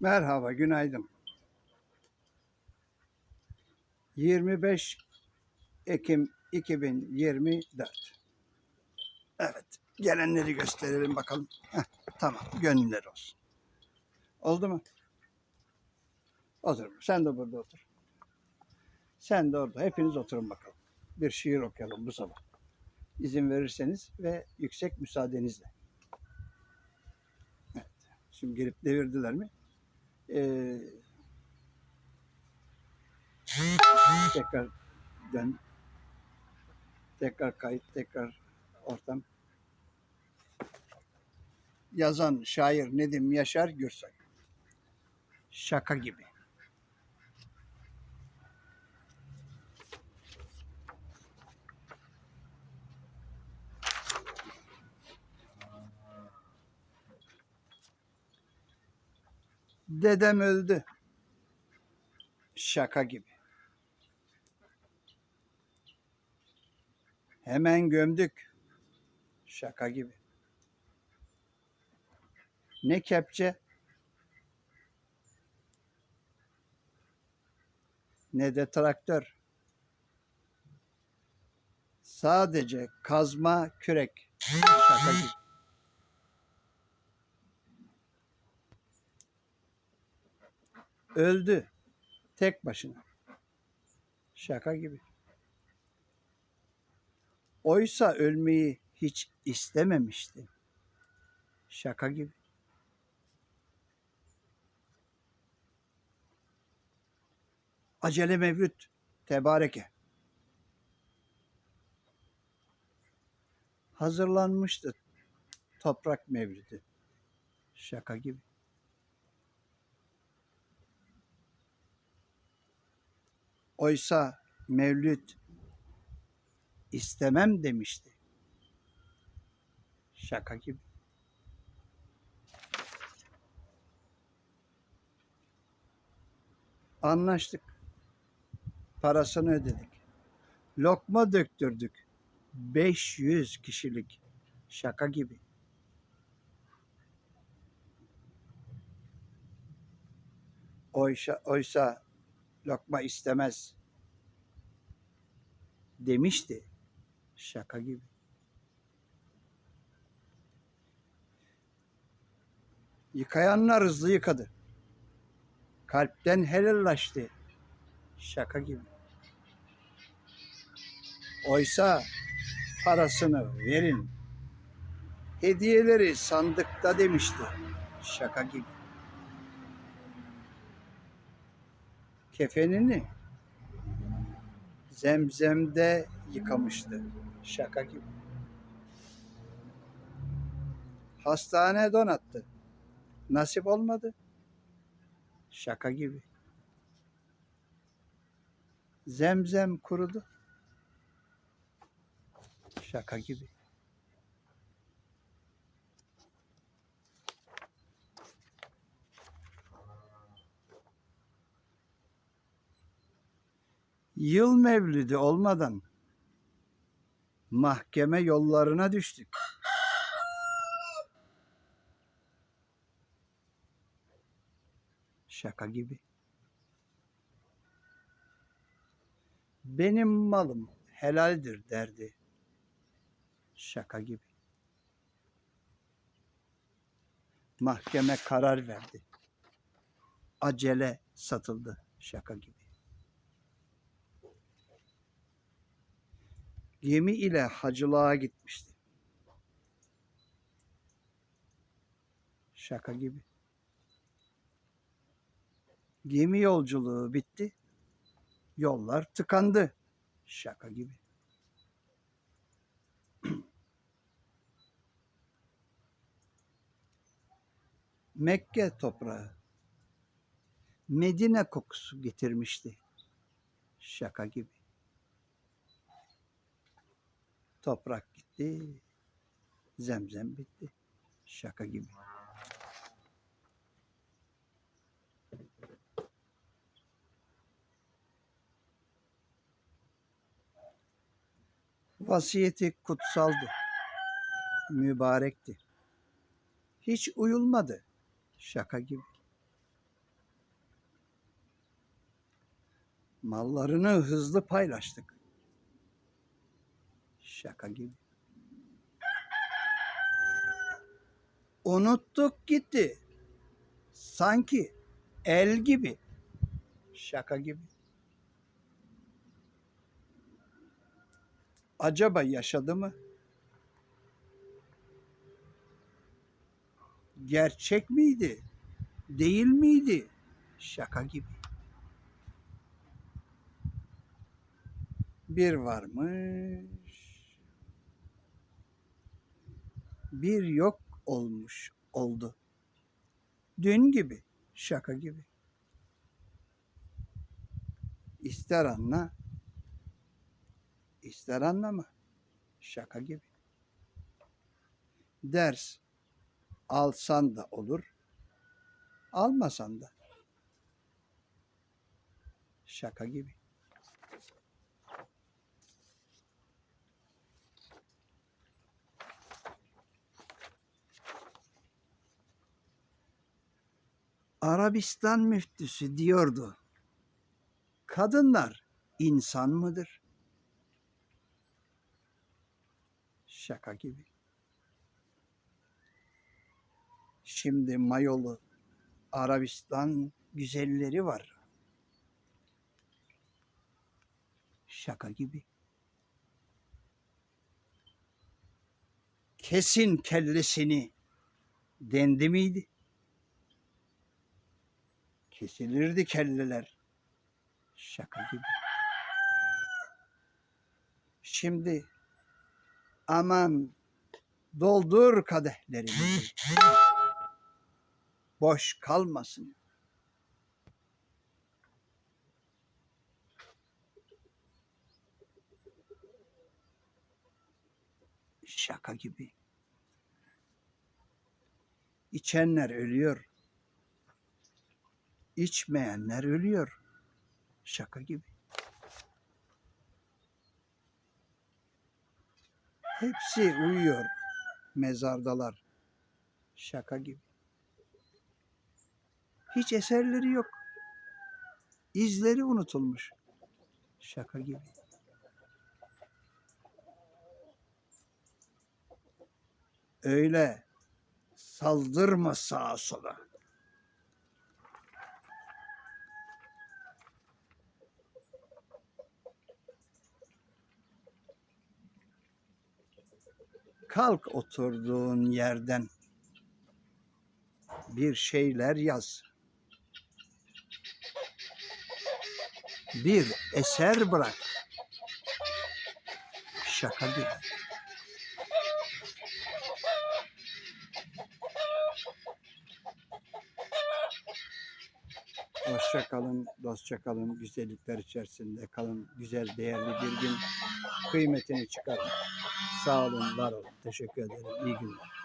Merhaba, günaydın. 25 Ekim 2024. Evet, gelenleri gösterelim bakalım. Heh, tamam, gönüller olsun. Oldu mu? Otur. Sen de burada otur. Sen de orada. Hepiniz oturun bakalım. Bir şiir okuyalım bu sabah. İzin verirseniz ve yüksek müsaadenizle. Evet. Şimdi gelip devirdiler mi? Ee, tekrar dön. Tekrar kayıt, tekrar ortam. Yazan şair Nedim Yaşar Gürsoy. Şaka gibi. Dedem öldü. Şaka gibi. Hemen gömdük. Şaka gibi. Ne kepçe ne de traktör. Sadece kazma kürek. Şaka gibi. Öldü. Tek başına. Şaka gibi. Oysa ölmeyi hiç istememişti. Şaka gibi. Acele mevlüt tebareke. Hazırlanmıştı toprak mevlidi. Şaka gibi. Oysa Mevlüt istemem demişti. Şaka gibi. Anlaştık. Parasını ödedik. Lokma döktürdük. 500 kişilik. Şaka gibi. Oysa, oysa lokma istemez demişti. Şaka gibi. Yıkayanlar hızlı yıkadı. Kalpten helallaştı. Şaka gibi. Oysa parasını verin. Hediyeleri sandıkta demişti. Şaka gibi. Kefenini zemzemde yıkamıştı. Şaka gibi. Hastane donattı. Nasip olmadı. Şaka gibi. Zemzem kurudu. Şaka gibi. Yıl mevlidi olmadan mahkeme yollarına düştük. Şaka gibi. Benim malım helaldir derdi. Şaka gibi. Mahkeme karar verdi. Acele satıldı. Şaka gibi. Gemi ile hacılığa gitmişti. Şaka gibi. Gemi yolculuğu bitti. Yollar tıkandı. Şaka gibi. Mekke toprağı Medine kokusu getirmişti. Şaka gibi. Toprak gitti. Zemzem bitti. Şaka gibi. Vasiyeti kutsaldı. Mübarekti. Hiç uyulmadı. Şaka gibi. Mallarını hızlı paylaştık Şaka gibi. Unuttuk gitti. Sanki el gibi. Şaka gibi. Acaba yaşadı mı? Gerçek miydi? Değil miydi? Şaka gibi. Bir varmış. Bir yok olmuş oldu. Dün gibi, şaka gibi. İster anla, ister anlama. Şaka gibi. Ders alsan da olur, almasan da. Şaka gibi. Arabistan müftüsü diyordu. Kadınlar insan mıdır? Şaka gibi. Şimdi mayolu Arabistan güzelleri var. Şaka gibi. Kesin kellesini dendi miydi? Kesilirdi kelleler. Şaka gibi. Şimdi aman doldur kadehlerimizi. Boş kalmasın. Şaka gibi. İçenler ölüyor. İçmeyenler ölüyor. Şaka gibi. Hepsi uyuyor. Mezardalar. Şaka gibi. Hiç eserleri yok. İzleri unutulmuş. Şaka gibi. Öyle saldırma sağa sola. Kalk oturduğun yerden. Bir şeyler yaz. Bir eser bırak. Şaka gibi. Hoşça kalın, dostça kalın, güzellikler içerisinde kalın, güzel, değerli bir gün kıymetini çıkarın. Sağ olun, var olun. Teşekkür ederim. İyi günler.